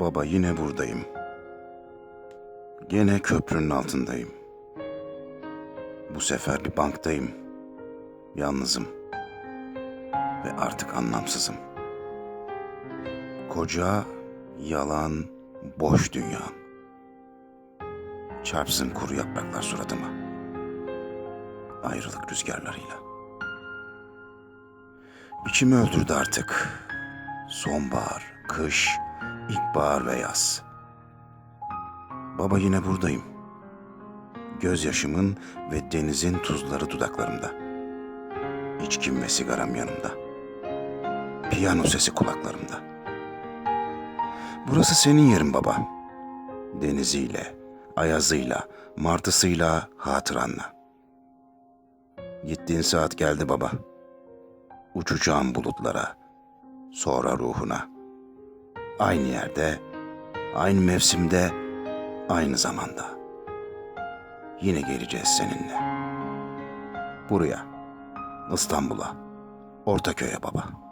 Baba yine buradayım. Gene köprünün altındayım. Bu sefer bir banktayım. Yalnızım. Ve artık anlamsızım. Koca, yalan, boş dünya. Çarpsın kuru yapraklar suratıma. Ayrılık rüzgarlarıyla. İçimi öldürdü artık. Sonbahar, kış, ilkbahar ve yaz. Baba yine buradayım. Gözyaşımın ve denizin tuzları dudaklarımda. İçkim ve sigaram yanımda. Piyano sesi kulaklarımda. Burası senin yerin baba. Deniziyle, ayazıyla, martısıyla, hatıranla. Gittiğin saat geldi baba. Uçacağım bulutlara, sonra ruhuna. Aynı yerde, aynı mevsimde, aynı zamanda. Yine geleceğiz seninle. Buraya, İstanbul'a, Ortaköy'e baba.''